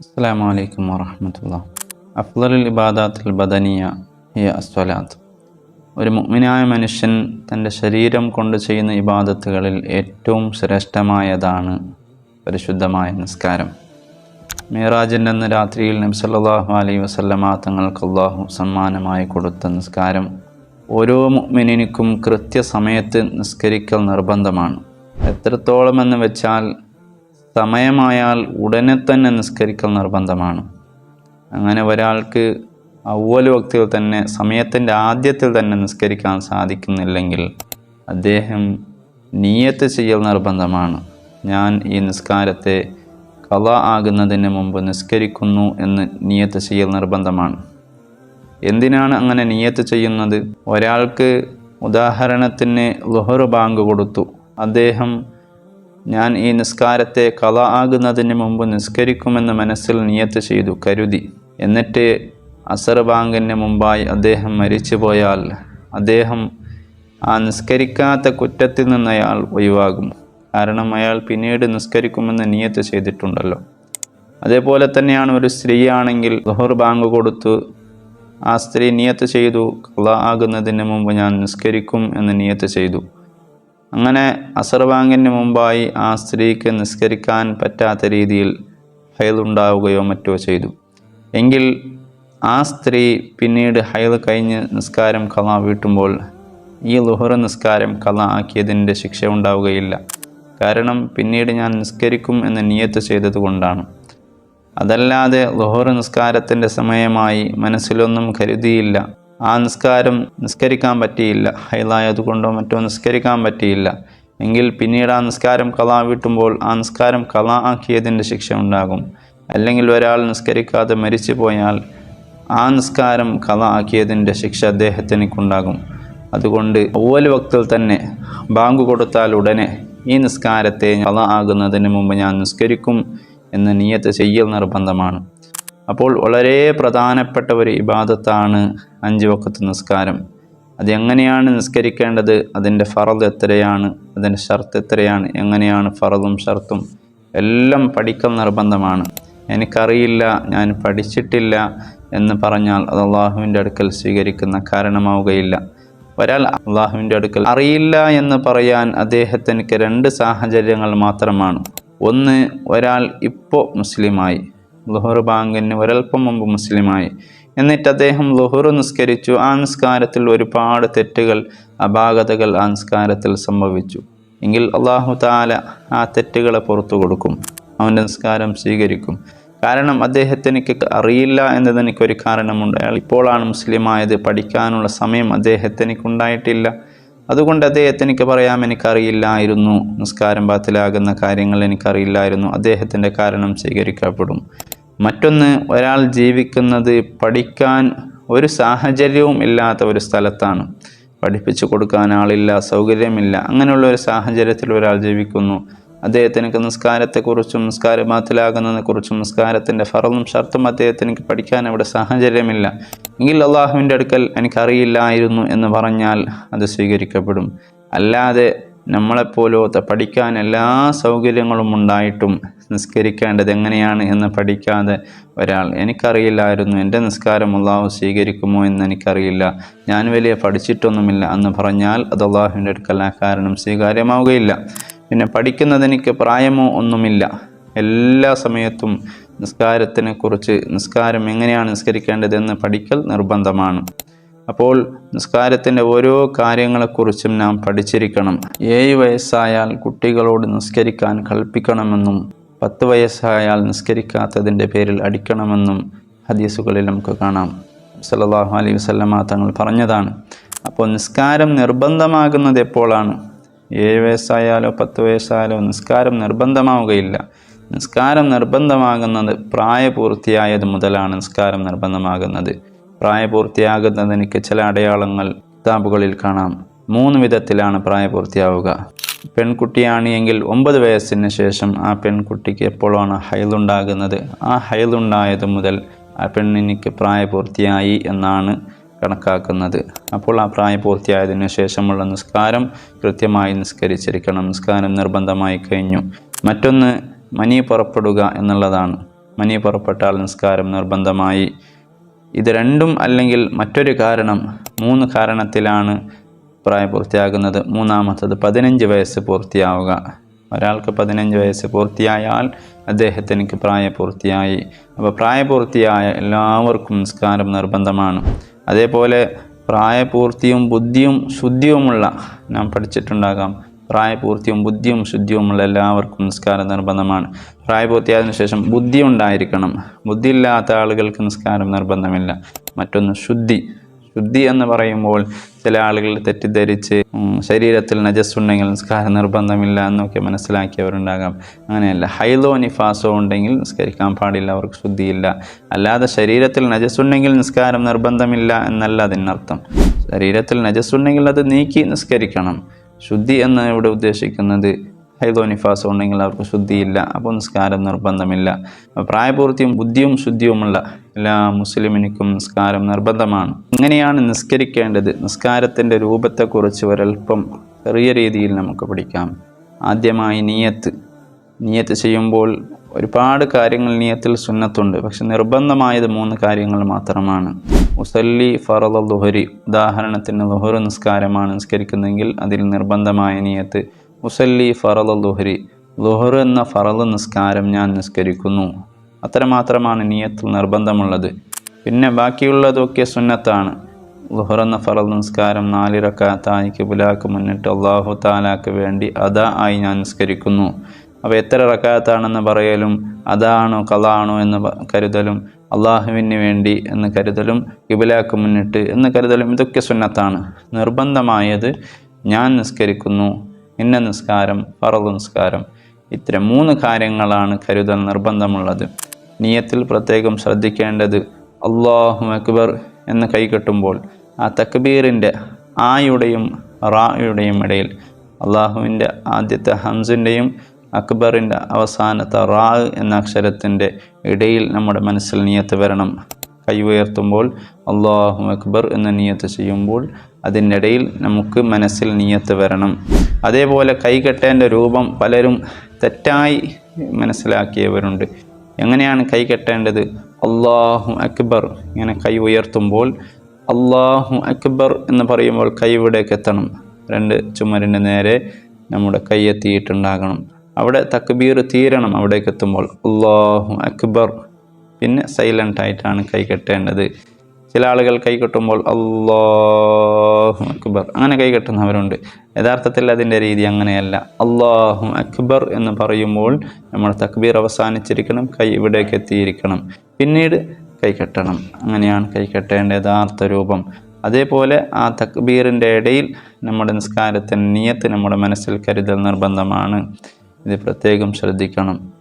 അസ്സാം വലൈക്കും വാഹമത്തുള്ള അഫ്ലൽ ഇബാദാത്തുൽ ബദനിയ ഹിയ അസ്വലാത്ത്. ഒരു മുഗ്മിനായ മനുഷ്യൻ തന്റെ ശരീരം കൊണ്ട് ചെയ്യുന്ന ഇബാദത്തുകളിൽ ഏറ്റവും ശ്രേഷ്ഠമായതാണ് പരിശുദ്ധമായ നിസ്കാരം. മീറാജിന്റെ അന്ന് രാത്രിയിൽ നബ്സല്ലാഹു അലൈ വസല്ലമ തങ്ങൾക്ക് അള്ളാഹു സമ്മാനമായി കൊടുത്ത നിസ്കാരം ഓരോ മുഗ്മിനിക്കും കൃത്യസമയത്ത് നിസ്കരിക്കൽ നിർബന്ധമാണ്. എത്രത്തോളം എന്ന് വെച്ചാൽ സമയമായാൽ ഉടനെ തന്നെ നിസ്കരിക്കൽ നിർബന്ധമാണ്. അങ്ങനെ ഒരാൾക്ക് അവ്വൽ വ്യക്തികൾ തന്നെ സമയത്തിന്റെ ആദ്യത്തിൽ തന്നെ നിസ്കരിക്കാൻ സാധിക്കുന്നില്ലെങ്കിൽ അദ്ദേഹം നീയത്ത് ചെയ്യൽ നിർബന്ധമാണ്. ഞാൻ ഈ നിസ്കാരത്തെ കല ആകുന്നതിന് മുമ്പ് നിസ്കരിക്കുന്നു എന്ന് നിയത്ത് ചെയ്യൽ നിർബന്ധമാണ്. എന്തിനാണ് അങ്ങനെ നിയത്ത് ചെയ്യുന്നത്? ഒരാൾക്ക് ഉദാഹരണത്തിന് ലുഹർ ബാങ്ക് കൊടുത്തു. അദ്ദേഹം ഞാൻ ഈ നിസ്കാരത്തെ കല ആകുന്നതിന് മുമ്പ് നിസ്കരിക്കുമെന്ന് മനസ്സിൽ നിയത്ത് ചെയ്തു കരുതി. എന്നിട്ട് അസർ ബാങ്കിന് മുമ്പായി അദ്ദേഹം മരിച്ചു പോയാൽ അദ്ദേഹം ആ നിസ്കരിക്കാത്ത കുറ്റത്തിൽ നിന്ന് അയാൾ ഒഴിവാകും. കാരണം അയാൾ പിന്നീട് നിസ്കരിക്കുമെന്ന് നിയത്ത് ചെയ്തിട്ടുണ്ടല്ലോ. അതേപോലെ തന്നെയാണ് ഒരു സ്ത്രീയാണെങ്കിൽ ലുഹർ ബാങ്ക് കൊടുത്ത് ആ സ്ത്രീ നിയത്ത് ചെയ്തു കല ആകുന്നതിന് മുമ്പ് ഞാൻ നിസ്കരിക്കും എന്ന് നിയത്ത് ചെയ്തു. അങ്ങനെ അസർ ബാങ്കിന് മുമ്പായി ആ സ്ത്രീക്ക് നിസ്കരിക്കാൻ പറ്റാത്ത രീതിയിൽ ഹൈലുണ്ടാവുകയോ മറ്റോ ചെയ്തു. എങ്കിൽ ആ സ്ത്രീ പിന്നീട് ഹൈൽ കഴിഞ്ഞ് നിസ്കാരം കല വീട്ടുമ്പോൾ ഈ ലുഹറ നിസ്കാരം കല ആക്കിയതിന്റെ ശിക്ഷ ഉണ്ടാവുകയില്ല. കാരണം പിന്നീട് ഞാൻ നിസ്കരിക്കും എന്ന് നിയത്ത് ചെയ്തതുകൊണ്ടാണ് അതല്ലാതെ ലുഹർ നിസ്കാരത്തിന്റെ സമയമായി മനസ്സിലൊന്നും കരുതിയില്ല. ആ നിസ്കാരം നിസ്കരിക്കാൻ പറ്റിയില്ല. ഹൈലായതുകൊണ്ടോ മറ്റോ നിസ്കരിക്കാൻ പറ്റിയില്ല. എങ്കിൽ പിന്നീട് ആ നിസ്കാരം കല വീട്ടുമ്പോൾ ആ നിസ്കാരം കല ആക്കിയതിന്റെ ശിക്ഷ ഉണ്ടാകും. അല്ലെങ്കിൽ ഒരാൾ നിസ്കരിക്കാതെ മരിച്ചു പോയാൽ ആ നിസ്കാരം കല ആക്കിയതിന്റെ ശിക്ഷ അദ്ദേഹത്തിനുണ്ടാകും അതുകൊണ്ട് ഓവൽ വക്തിൽ തന്നെ ബാങ്ക് കൊടുത്താൽ ഉടനെ ഈ നിസ്കാരത്തെ കല ആകുന്നതിന് മുമ്പ് ഞാൻ നിസ്കരിക്കും എന്ന് നിയത്ത് ചെയ്യൽ നിർബന്ധമാണ്. അപ്പോൾ വളരെ പ്രധാനപ്പെട്ട ഒരു ഇബാദത്താണ് അഞ്ച് വക്കത്ത് നിസ്കാരം. അതെങ്ങനെയാണ് നിസ്കരിക്കേണ്ടത്? അതിന്റെ ഫറദ് എത്രയാണ്? അതിന്റെ ഷർത്ത് എത്രയാണ്? എങ്ങനെയാണ് ഫറദും ഷർത്തും? എല്ലാം പഠിക്കൽ നിർബന്ധമാണ്. എനിക്കറിയില്ല ഞാൻ പഠിച്ചിട്ടില്ല എന്ന് പറഞ്ഞാൽ അത് അള്ളാഹുവിന്റെ അടുക്കൽ സ്വീകരിക്കുന്ന കാരണമാവുകയില്ല. ഒരാൾ അള്ളാഹുവിന്റെ അടുക്കൽ അറിയില്ല എന്ന് പറയാൻ അദ്ദേഹത്തിന് രണ്ട് സാഹചര്യങ്ങൾ മാത്രമാണ്. ഒന്ന് ഒരാൾ ഇപ്പോൾ മുസ്ലിമായി. ലുഹർ ബാങ്കിന് ഒരൽപ്പം മുമ്പ് മുസ്ലിമായി. എന്നിട്ട് അദ്ദേഹം ലുഹർ നിസ്കരിച്ചു. ആ നിസ്കാരത്തിൽ ഒരുപാട് തെറ്റുകൾ അപാകതകൾ ആ നിസ്കാരത്തിൽ സംഭവിച്ചു. എങ്കിൽ അള്ളാഹു താല ആ തെറ്റുകളെ പുറത്തു കൊടുക്കും. അവന്റെ നിസ്കാരം സ്വീകരിക്കും. കാരണം അദ്ദേഹത്തിന് അറിയില്ല എന്നതിനൊക്കെ ഒരു കാരണമുണ്ട്. അയാൾ ഇപ്പോഴാണ് മുസ്ലിമായത്. പഠിക്കാനുള്ള സമയം അദ്ദേഹത്തിന് ഉണ്ടായിട്ടില്ല അതുകൊണ്ട് അദ്ദേഹത്തിനിക്ക് പറയാം എനിക്കറിയില്ലായിരുന്നു. നിസ്കാരം ബാത്തിലാകുന്ന കാര്യങ്ങൾ എനിക്കറിയില്ലായിരുന്നു. അദ്ദേഹത്തിന്റെ കാരണം സ്വീകരിക്കപ്പെടും. മറ്റൊന്ന് ഒരാൾ ജീവിക്കുന്നത് പഠിക്കാൻ ഒരു സാഹചര്യവും ഇല്ലാത്ത ഒരു സ്ഥലത്താണ്. പഠിപ്പിച്ചു കൊടുക്കാൻ ആളില്ല സൗകര്യമില്ല. അങ്ങനെയുള്ള ഒരു സാഹചര്യത്തിൽ ഒരാൾ ജീവിക്കുന്നു. അദ്ദേഹത്തിന് നിസ്കാരത്തെക്കുറിച്ചും നിസ്കാരം മാത്തിലാകുന്നതിനെക്കുറിച്ചും നിസ്കാരത്തിന്റെ ഫറവും ഷർത്തും അദ്ദേഹത്തിന് പഠിക്കാൻ അവിടെ സാഹചര്യമില്ല. എങ്കിൽ അള്ളാഹുവിന്റെ അടുക്കൽ എനിക്കറിയില്ലായിരുന്നു എന്ന് പറഞ്ഞാൽ അത് സ്വീകരിക്കപ്പെടും. അല്ലാതെ നമ്മളെപ്പോലത്തെ പഠിക്കാൻ എല്ലാ സൗകര്യങ്ങളും ഉണ്ടായിട്ടും നിസ്കരിക്കേണ്ടത് എങ്ങനെയാണ് എന്ന് പഠിക്കാതെ ഒരാൾ എനിക്കറിയില്ലായിരുന്നു എന്റെ നിസ്കാരം അള്ളാഹു സ്വീകരിക്കുമോ എന്ന് എനിക്കറിയില്ല ഞാൻ വലിയ പഠിച്ചിട്ടൊന്നുമില്ല എന്ന് പറഞ്ഞാൽ അത് അള്ളാഹുവിന്റെ അടുക്കൽ ആ കാരണം സ്വീകാര്യമാവുകയില്ല. പിന്നെ പഠിക്കുന്നതെനിക്ക് പ്രായമോ ഒന്നുമില്ല. എല്ലാ സമയത്തും നിസ്കാരത്തിനെക്കുറിച്ച് നിസ്കാരം എങ്ങനെയാണ് നിസ്കരിക്കേണ്ടതെന്ന് പഠിക്കൽ നിർബന്ധമാണ്. അപ്പോൾ നിസ്കാരത്തിന്റെ ഓരോ കാര്യങ്ങളെക്കുറിച്ചും നാം പഠിച്ചിരിക്കണം. ഏഴ് വയസ്സായാൽ കുട്ടികളോട് നിസ്കരിക്കാൻ കൽപ്പിക്കണമെന്നും പത്ത് വയസ്സായാൽ നിസ്കരിക്കാത്തതിന്റെ പേരിൽ അടിക്കണമെന്നും ഹദീസുകളിൽ നമുക്ക് കാണാം. സല്ലല്ലാഹു അലൈഹി വസ്ലമ തങ്ങൾ പറഞ്ഞതാണ്. അപ്പോൾ നിസ്കാരം നിർബന്ധമാകുന്നത് എപ്പോഴാണ്? ഏഴ് വയസ്സായാലോ പത്ത് വയസ്സായാലോ നിസ്കാരം നിർബന്ധമാവുകയില്ല. നിസ്കാരം നിർബന്ധമാകുന്നത് പ്രായപൂർത്തിയായത് മുതലാണ് നിസ്കാരം നിർബന്ധമാകുന്നത്. പ്രായപൂർത്തിയാകുന്നതിന് ചില അടയാളങ്ങൾ കിതാബുകളിൽ കാണാം. മൂന്ന് വിധത്തിലാണ് പ്രായപൂർത്തിയാവുക. പെൺകുട്ടിയാണ് എങ്കിൽ ഒമ്പത് വയസ്സിന് ശേഷം ആ പെൺകുട്ടിക്ക് എപ്പോഴാണ് ഹൈലുണ്ടാകുന്നത്? ആ ഹൈലുണ്ടായത് മുതൽ ആ പെണ്ണിനിക്ക് പ്രായപൂർത്തിയായി എന്നാണ് കണക്കാക്കുന്നത്. അപ്പോൾ ആ പ്രായപൂർത്തിയായതിനു ശേഷമുള്ള നിസ്കാരം കൃത്യമായി നിസ്കരിച്ചിരിക്കണം. നിസ്കാരം നിർബന്ധമായി കഴിഞ്ഞു. മറ്റൊന്ന് മനി പുറപ്പെടുക എന്നുള്ളതാണ്. മനി പുറപ്പെട്ടാൽ നിസ്കാരം നിർബന്ധമായി. ഇത് രണ്ടും അല്ലെങ്കിൽ മറ്റൊരു കാരണം മൂന്ന് കാരണത്തിലാണ് പ്രായപൂർത്തിയാകുന്നത് മൂന്നാമത്തത് പതിനഞ്ച് വയസ്സ് പൂർത്തിയാവുക. ഒരാൾക്ക് പതിനഞ്ച് വയസ്സ് പൂർത്തിയായാൽ അദ്ദേഹത്തിന് പ്രായപൂർത്തിയായി അപ്പോൾ പ്രായപൂർത്തിയായ എല്ലാവർക്കും നിസ്കാരം നിർബന്ധമാണ്. അതേപോലെ പ്രായപൂർത്തിയും ബുദ്ധിയും ശുദ്ധിയുമുള്ള നാം പഠിച്ചിട്ടുണ്ടാകാം പ്രായപൂർത്തിയും ബുദ്ധിയും ശുദ്ധിയുമുള്ള എല്ലാവർക്കും നിസ്കാരം നിർബന്ധമാണ്. പ്രായപൂർത്തിയായതിനു ശേഷം ബുദ്ധി ഉണ്ടായിരിക്കണം. ബുദ്ധിയില്ലാത്ത ആളുകൾക്ക് നിസ്കാരം നിർബന്ധമില്ല. മറ്റൊന്ന് ശുദ്ധി. ശുദ്ധി എന്ന് പറയുമ്പോൾ ചില ആളുകൾ തെറ്റിദ്ധരിച്ച് ശരീരത്തിൽ നജസ് ഉണ്ടെങ്കിൽ നിസ്കാരം നിർബന്ധമില്ല എന്നൊക്കെ മനസ്സിലാക്കിയവരുണ്ടാകാം. അങ്ങനെയല്ല. ഹൈലോ നിഫാസോ ഉണ്ടെങ്കിൽ നിസ്കരിക്കാൻ പാടില്ല അവർക്ക് ശുദ്ധിയില്ല. അല്ലാതെ ശരീരത്തിൽ നജസ് ഉണ്ടെങ്കിൽ നിസ്കാരം നിർബന്ധമില്ല എന്നല്ല അതിനർത്ഥം. ശരീരത്തിൽ നജസ് ഉണ്ടെങ്കിൽ അത് നീക്കി നിസ്കരിക്കണം. ശുദ്ധി എന്ന് ഇവിടെ ഉദ്ദേശിക്കുന്നത് ഹൈദോ നിഫാസ് ഉണ്ടെങ്കിൽ അവർക്ക് ശുദ്ധിയില്ല അപ്പോൾ നിസ്കാരം നിർബന്ധമില്ല. പ്രായപൂർത്തിയും ബുദ്ധിയും ശുദ്ധിയുമുള്ള എല്ലാ മുസ്ലിമിനും നിസ്കാരം നിർബന്ധമാണ്. ഇങ്ങനെയാണ് നിസ്കരിക്കേണ്ടത്. നിസ്കാരത്തിന്റെ രൂപത്തെക്കുറിച്ച് ഒരൽപ്പം ചെറിയ രീതിയിൽ നമുക്ക് പഠിക്കാം. ആദ്യമായി നീയത്ത്. നീയത്ത് ചെയ്യുമ്പോൾ ഒരുപാട് കാര്യങ്ങൾ നീയത്തിൽ സുന്നത്തുണ്ട്. പക്ഷെ നിർബന്ധമായത് മൂന്ന് കാര്യങ്ങൾ മാത്രമാണ്. ഉസല്ലി ഫറദ ലുഹരി ഉദാഹരണത്തിന് ലുഹർ നിസ്കാരമാണ് നിസ്കരിക്കുന്നതെങ്കിൽ അതിൽ നിർബന്ധമായ നിയത്ത് മുസല്ലി ഫറദ ലുഹരി ലുഹർ എന്ന ഫറദ് നിസ്കാരം ഞാൻ നിസ്കരിക്കുന്നു. അത്രമാത്രമാണ് നിയത്തിൽ നിർബന്ധമുള്ളത്. പിന്നെ ബാക്കിയുള്ളതൊക്കെ സുന്നത്താണ്. ലുഹർ എന്ന ഫറദ് നിസ്കാരം നാല് റക്കാത്തായി കിബുലാക്ക് മുന്നിട്ട് അള്ളാഹു താലാക്ക് വേണ്ടി അതാ ആയി ഞാൻ നിസ്കരിക്കുന്നു. അപ്പോൾ എത്ര റക്കാത്താണെന്ന് പറയലും അതാണോ കലാണോ എന്ന് കരുതലും അള്ളാഹുവിന് വേണ്ടി എന്ന് കരുതലും കിബിലാക്ക് മുന്നിട്ട് എന്ന് കരുതലും ഇതൊക്കെ സുന്നത്താണ്. നിർബന്ധമായത് ഞാൻ നിസ്കരിക്കുന്നു ഇന്ന നിസ്കാരം ഫറദ് നിസ്കാരം. ഇത്തരം മൂന്ന് കാര്യങ്ങളാണ് കരുതൽ നിർബന്ധമുള്ളത്. നിയത്തിൽ പ്രത്യേകം ശ്രദ്ധിക്കേണ്ടത് അള്ളാഹു അക്ബർ എന്ന് കൈകെട്ടുമ്പോൾ ആ തക്ബീറിന്റെ ആയുടെയും റായുടെയും ഇടയിൽ അള്ളാഹുവിന്റെ ആദ്യത്തെ ഹംസിന്റെയും അക്ബറിന്റെ അവസാനത്തെ റാ എന്ന അക്ഷരത്തിന്റെ ഇടയിൽ നമ്മുടെ മനസ്സിൽ നിയത്ത് വരണം. കൈ ഉയർത്തുമ്പോൾ അള്ളാഹു അക്ബർ എന്ന് നിയത്ത് ചെയ്യുമ്പോൾ അതിന്റെ ഇടയിൽ നമുക്ക് മനസ്സിൽ നിയത്ത് വരണം. അതേപോലെ കൈകെട്ടേന്റെ രൂപം പലരും തെറ്റായി മനസ്സിലാക്കിയവരുണ്ട്. എങ്ങനെയാണ് കൈ കെട്ടേണ്ടത്? അള്ളാഹു അക്ബർ ഇങ്ങനെ കൈ ഉയർത്തുമ്പോൾ അള്ളാഹു അക്ബർ എന്ന് പറയുമ്പോൾ കൈ ഇവിടേക്ക് എത്തണം. രണ്ട് ചുമരിന്റെ നേരെ നമ്മുടെ കൈ എത്തിയിട്ടുണ്ടാകണം. അവിടെ തക്ബീർ തീരണം അവിടേക്ക് എത്തുമ്പോൾ അള്ളാഹു അക്ബർ. പിന്നെ സൈലന്റ് ആയിട്ടാണ് കൈ കെട്ടേണ്ടത്. ചില ആളുകൾ കൈ കെട്ടുമ്പോൾ അള്ളാഹു അക്ബർ. അങ്ങനെ കൈ കെട്ടുന്നവരുണ്ട്. യഥാർത്ഥത്തിൽ അതിന്റെ രീതി അങ്ങനെയല്ല. അള്ളാഹു അക്ബർ എന്ന് പറയുമ്പോൾ നമ്മൾ തക്ബീർ അവസാനിച്ചിരിക്കണം കൈ ഇവിടേക്ക് എത്തിയിരിക്കണം. പിന്നീട് കൈ കെട്ടണം. അങ്ങനെയാണ് കൈ കെട്ടേണ്ട യഥാർത്ഥ രൂപം. അതേപോലെ ആ തക്ബീറിന്റെ ഇടയിൽ നമ്മുടെ നിസ്കാരത്തിന്റെ നിയത്ത് നമ്മുടെ മനസ്സിൽ കരുതൽ നിർബന്ധമാണ്. ഇത് പ്രത്യേകം ശ്രദ്ധിക്കണം.